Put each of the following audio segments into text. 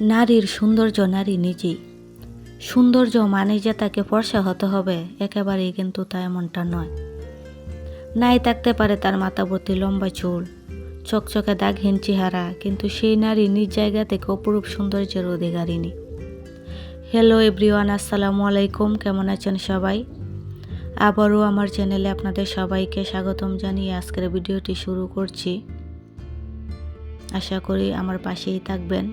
নারীর সৌন্দর্য নারী নিজেই। সৌন্দর্য মানে যে তাকে ফর্সা হতে হবে, একেবারেই কিন্তু তা এমনটা নয়। নাই থাকতে পারে তার মাথাবর্তী লম্বা চুল, চকচকে দাগহীন চেহারা, কিন্তু সেই নারী নিজ জায়গা থেকে অপরূপ সৌন্দর্যের অধিকারিণী। হ্যালো এভরিওয়ান আসসালামু আলাইকুম, কেমন আছেন সবাই? আবারও আমার চ্যানেলে আপনাদের সবাইকে স্বাগতম জানিয়ে আজকের ভিডিওটি শুরু করছি। আশা করি আমার পাশেই থাকবেন।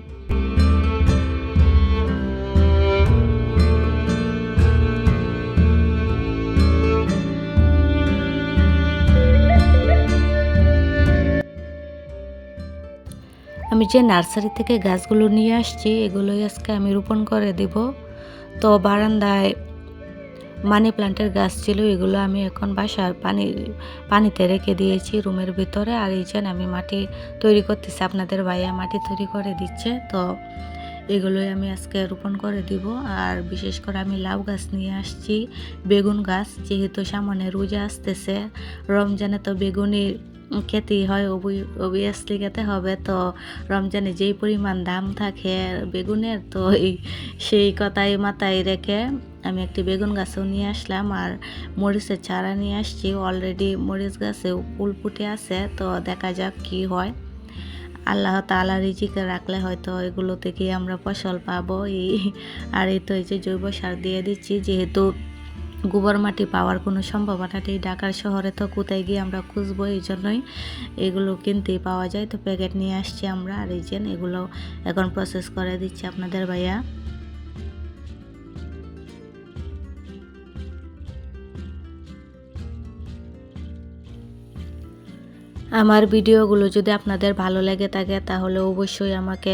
আমি যে নার্সারি থেকে গাছগুলো নিয়ে আসছি, এগুলোই আজকে আমি রোপণ করে দিব। তো বারান্দায় মানি প্লান্টের গাছ ছিল, এগুলো আমি এখন বাসার পানি, পানিতে রেখে দিয়েছি রুমের ভিতরে। আর এই যে আমি মাটি তৈরি করতেছি, আপনাদের ভাইয়া মাটি তৈরি করে দিচ্ছে। তো এগুলোই আমি আজকে রোপণ করে দিব। আর বিশেষ করে আমি লাউ গাছ নিয়ে আসছি, বেগুন গাছ, যেহেতু সামনে রোজা আসতেছে, রমজানে তো বেগুনি খেতেই হয় অবভিয়াসলি খেতে হবে। তো রমজানে যেই পরিমাণ দাম থাকে বেগুনের, তো এই, সেই কথাই মাথায় রেখে আমি একটি বেগুন গাছও নিয়ে আসলাম আর মরিচের চারা নিয়ে আসছি। অলরেডি মরিচ গাছে ফুল ফুটে আছে, তো দেখা যাক কি হয়। আল্লাহ তালা রিজিকে রাখলে হয়তো এগুলো থেকেই আমরা ফসল পাবো। এই, আর এই তো এই যে জৈব সার দিয়ে দিচ্ছি, যেহেতু গোবর মাটি পাওয়ার কোনো সম্ভাবনাটি ঢাকার শহরে তো কোথায় গিয়ে আমরা খুঁজবো এই জন্যই এগুলো কিনতেই পাওয়া যায়। তো প্যাকেট নিয়ে আসছি আমরা আর এই যে এগুলো এখন প্রসেস করে দিচ্ছি আপনাদের ভাইয়া। আমার ভিডিওগুলো যদি আপনাদের ভালো লেগে থাকে তাহলে অবশ্যই আমাকে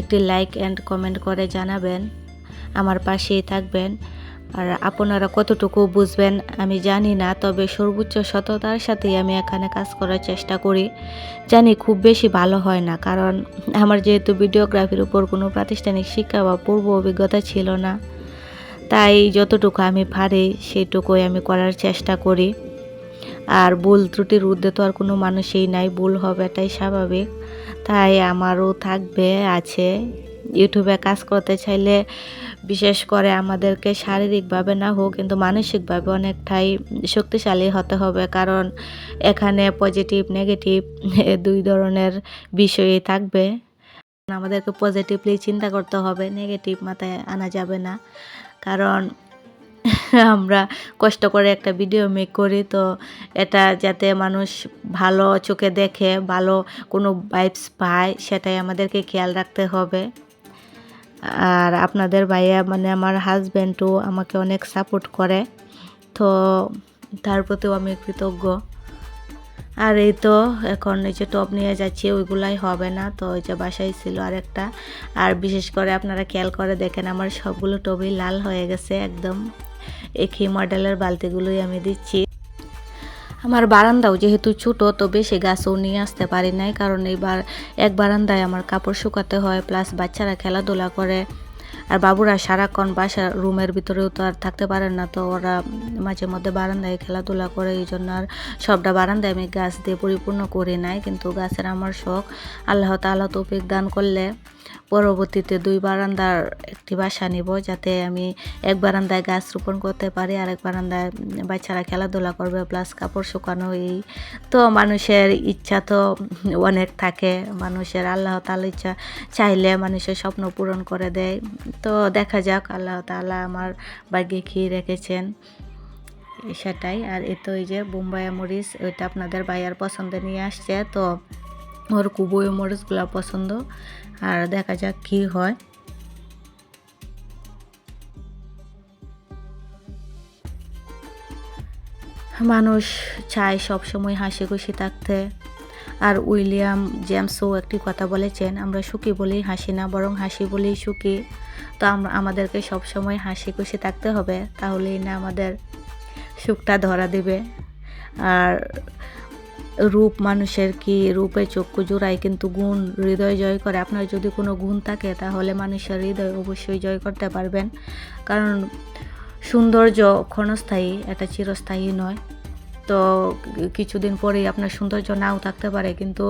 একটি লাইক অ্যান্ড কমেন্ট করে জানাবেন। আমার পাশেই থাকবেন। আর আপনারা কতটুকু বুঝবেন আমি জানি না, তবে সর্বোচ্চ সততার সাথেই আমি এখানে কাজ করার চেষ্টা করি। জানি খুব বেশি ভালো হয় না, কারণ আমার যেহেতু ভিডিওগ্রাফির উপর কোনো প্রাতিষ্ঠানিক শিক্ষা বা পূর্ব অভিজ্ঞতা ছিল না, তাই যতটুকু আমি পারি সেইটুকুই আমি করার চেষ্টা করি। আর ভুল ত্রুটির ঊর্ধ্বে তো আর কোনো মানুষই নাই, ভুল হবে এটাই স্বাভাবিক। তাই আমারও থাকবে, আছে। ইউটিউবে কাজ করতে চাইলে বিশেষ করে আমাদেরকে শারীরিকভাবে না হোক, কিন্তু মানসিকভাবে অনেকটাই শক্তিশালী হতে হবে। কারণ এখানে পজিটিভ নেগেটিভ দুই ধরনের বিষয়ই থাকবে। আমাদেরকে পজিটিভলি চিন্তা করতে হবে নেগেটিভ মাথায় আনা যাবে না। কারণ আমরা কষ্ট করে একটা ভিডিও মেক করি, তো এটা যাতে মানুষ ভালো চোখে দেখে, ভালো কোনো ভাইবস পায়, সেটাই আমাদেরকে খেয়াল রাখতে হবে। আর আপনাদের ভাইয়া মানে আমার হাজব্যান্ডও আমাকে অনেক সাপোর্ট করে। তো তার প্রতিও আমি কৃতজ্ঞ। আর এই তো এখন এই যে টপ নিয়ে যাচ্ছি, ওইগুলাই হবে না। তো ওই যে বাসায় ছিল আরেকটা। আর বিশেষ করে আপনারা খেয়াল করে দেখেন, আমার সবগুলো টবই লাল হয়ে গেছে একদম। একই মডেলের বালতিগুলোই আমি দিচ্ছি। আমার বারান্দাও যেহেতু ছোটো তো বেশি গাছও নিয়ে আসতে পারি নাই, কারণ এইবার এক বারান্দায় আমার কাপড় শুকাতে হয় প্লাস বাচ্চারা খেলাধুলা করে। আর বাবুরা সারাক্ষণ বাসার রুমের ভিতরেও তো আর থাকতে পারেন না, তো ওরা মাঝে মধ্যে বারান্দায় খেলাধুলা করে এই জন্য আর সবটা বারান্দায় আমি গাছ দিয়ে পরিপূর্ণ করি নাই, কিন্তু গাছের আমার শখ। আল্লাহ তাল্লাহ তৌফিক দান করলে। পরবর্তীতে দুই বারান্দার একটি বাসা নিব যাতে আমি এক বারান্দায় গাছ রোপণ করতে পারি আর এক বারান্দায় বাচ্চারা খেলাধুলা করবে প্লাস কাপড় শুকানো, এই তো মানুষের ইচ্ছা তো অনেক থাকে। মানুষের আল্লাহ তালা ইচ্ছা চাইলে মানুষের স্বপ্ন পূরণ করে দেয়। তো দেখা যাক, আল্লাহ তালা আমার ভাগ্যে খেয়ে রেখেছেন। সেটাই। আর এ তো এই যে বোম্বাইয়া মরিচ ওইটা আপনাদের ভাইয়ার পছন্দে নিয়ে আসছে, তো ওর কুবই মরিচগুলো পছন্দ। আর দেখা যাক কী হয়। মানুষ চায় সবসময় হাসি খুশি থাকতে। আর উইলিয়াম জেমসও একটি কথা বলেছেন, আমরা সুখী বলেই হাসি না, বরং হাসি বলেই সুখী। তো আমরা আমাদেরকে সবসময় হাসি খুশি থাকতে হবে, তাহলেই না আমাদের সুখটা ধরা দেবে। আর রূপ মানুষের কি রূপে চক্ষু জোড়ায় কিন্তু গুণ, হৃদয় জয় করে? আপনার যদি কোনো গুণ থাকে, তাহলে মানুষের হৃদয় অবশ্যই জয় করতে পারবেন। কারণ সৌন্দর্য ক্ষণস্থায়ী, এটা চিরস্থায়ী নয়। তো কিছুদিন পরেই আপনার সৌন্দর্য নাও থাকতে পারে, কিন্তু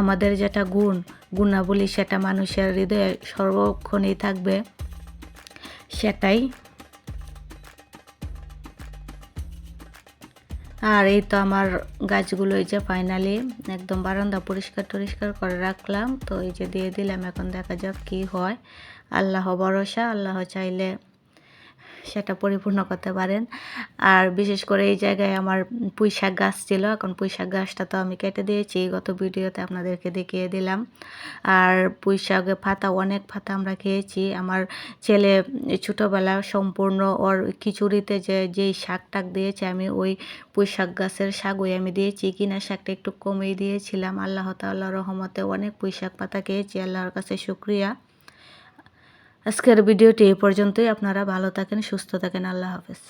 আমাদের যেটা গুণ, গুণাবলী, সেটা মানুষের হৃদয়ে সর্বক্ষণেই থাকবে। সেটাই আর এই তো আমার গাছগুলো এই যে ফাইনালি একদম বারান্দা পরিষ্কার টরিষ্কার করে রাখলাম। তো এই যে দিয়ে দিলাম, এখন দেখা যাক কি হয়। আল্লাহ ভরসা, আল্লাহ চাইলে সেটা পরিপূর্ণ করতে পারেন। আর বিশেষ করে এই জায়গায় আমার পুঁই শাক গাছ ছিল, এখন পুঁই শাক গাছটা তো আমি কেটে দিয়েছি, গত ভিডিওতে আপনাদেরকে দেখিয়ে দিলাম। আর পুঁই শাকে পাতা, অনেক পাতা আমরা খেয়েছি। আমার ছেলে ছোটোবেলা সম্পূর্ণ ওর খিচুড়িতে যে, যেই শাক টাক দিয়েছে, আমি ওই পুঁই শাক গাছের শাকই আমি দিয়েছি। কিনা শাকটা একটু কমেই দিয়েছিলাম। আল্লাহ তাল্লাহ রহমতে অনেক পুঁই শাক পাতা খেয়েছি। আল্লাহর কাছে শুক্রিয়া। আজকের ভিডিওটি এই পর্যন্তই। আপনারা ভালো থাকেন সুস্থ থাকেন। আল্লাহ হাফেজ।